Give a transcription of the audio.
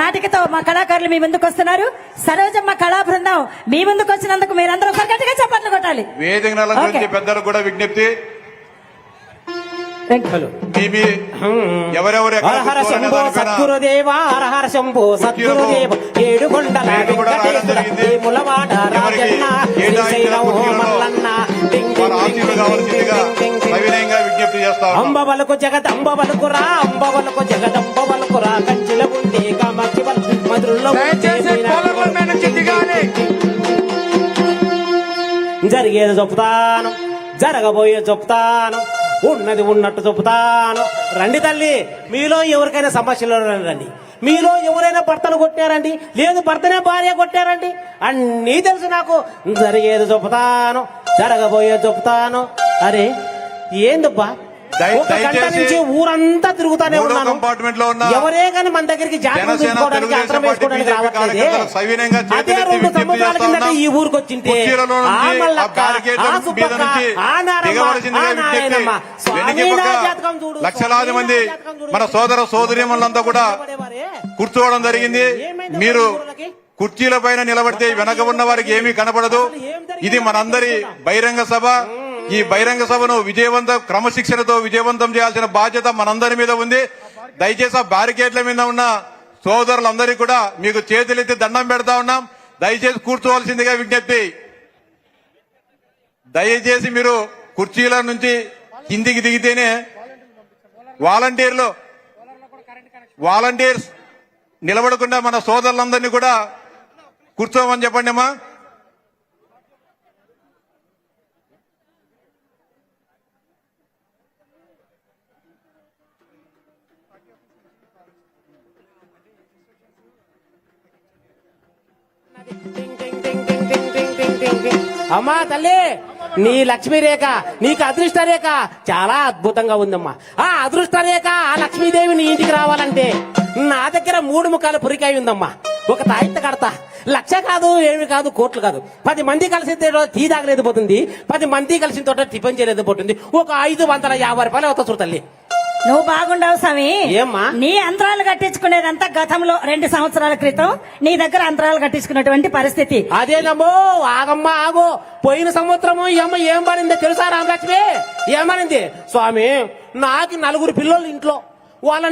నాటికతో మా కళాకారులు మీ ముందుకు వస్తున్నారు. సరోజమ్మ కళా బృందం మీ ముందుకు వచ్చినందుకు మీరందరూ ఒకరు గట్టిగా చప్పట్లు కొట్టాలి. పెద్దలు కూడా విజ్ఞప్తి. హరహర శంభో సద్గురుదేవ హరహర శంభో అంబవలకు జగదంబవలకు రా అంబవలకు జగదంబవలకు రా కంచిల ఉండి జరిగేది చెప్తాను జరగబోయే చెప్తాను ఉన్నది ఉన్నట్టు చెప్తాను రండి తల్లి మీలో ఎవరికైనా సమస్యలు రండి. మీలో ఎవరైనా భర్తను కొట్టారండి లేదు భర్తనే భార్య కొట్టారండి అన్నీ తెలుసు నాకు. జరిగేది చెప్తాను జరగబోయే చెప్తాను అరే ఏందబ్బా? ఒక గంట నుంచి ఊరంతా తిరుగుతానే ఉన్నాను లో ఉన్న ఎవరే కానీ మన దగ్గరికి తీసుకోవడానికి అర్థం వేసుకోవడానికి రావట్లేదే అదే రెండు సంవత్సరాల కిందట. ఈ ఊరికి వచ్చింటే ఆ మల్లక్క, ఆ సుబ్బక్క, ఆ నారమ్మ, ఆ. నారాయణమ్మ. జాతకం చూడు, లక్షలాది మంది. మన సోదర సోదరీమణులంతా కూడా. కూర్చోవడం జరిగింది మీరు? కుర్చీల పైన నిలబడితే వెనక ఉన్న వారికి ఏమీ కనపడదు ఇది మనందరి బహిరంగ సభ ఈ బహిరంగ సభను విజయవంతం క్రమశిక్షణతో విజయవంతం చేయాల్సిన బాధ్యత మనందరి మీద ఉంది. దయచేసి ఆ బ్యారికేడ్ల మీద ఉన్న సోదరులందరికీ కూడా మీకు చేతులెత్తి దండం పెడతా ఉన్నాం. దయచేసి కూర్చోవలసిందిగా విజ్ఞప్తి. దయచేసి మీరు కుర్చీల నుంచి కిందికి దిగితేనే వాలంటీర్లు వాలంటీర్స్ నిలబడకుండా మన సోదరులందరినీ కూడా కూర్చోమని చెప్పండి అమ్మా. అమ్మా తల్లి నీ లక్ష్మీ రేఖ నీకు అదృష్ట రేఖ చాలా అద్భుతంగా ఉందమ్మా. ఆ అదృష్ట రేఖ ఆ లక్ష్మీదేవి నీ ఇంటికి రావాలంటే నా దగ్గర మూడు ముఖాల పురికాయ ఉందమ్మా. ఒక తాయిత కడతా. లక్ష కాదు ఏమి కాదు కోట్లు కాదు. పది మంది కలిసి టీ తాగలేదు పోతుంది పది మంది కలిసిన తోట టిఫిన్ చేయలేదు పోతుంది ఒక ఐదు వందల యాభై రూపాయలు అవుతా చూడు తల్లి. నువ్వు బాగుండవు స్వామి. ఏమ్మా? నీ అంతరాలు కట్టించుకునేదంతా గతంలో రెండు సంవత్సరాల క్రితం. నీ దగ్గర అంతరాలు కట్టించుకున్నటువంటి పరిస్థితి. అదేనమ్మో ఆగమ్మా ఆగో. పోయిన సంవత్సరము ఈ అమ్మ ఏం పడిందో తెలుసా రామలక్ష్మి? ఏమనింది స్వామి నాకు నలుగురు పిల్లలు ఇంట్లో. వాళ్ళని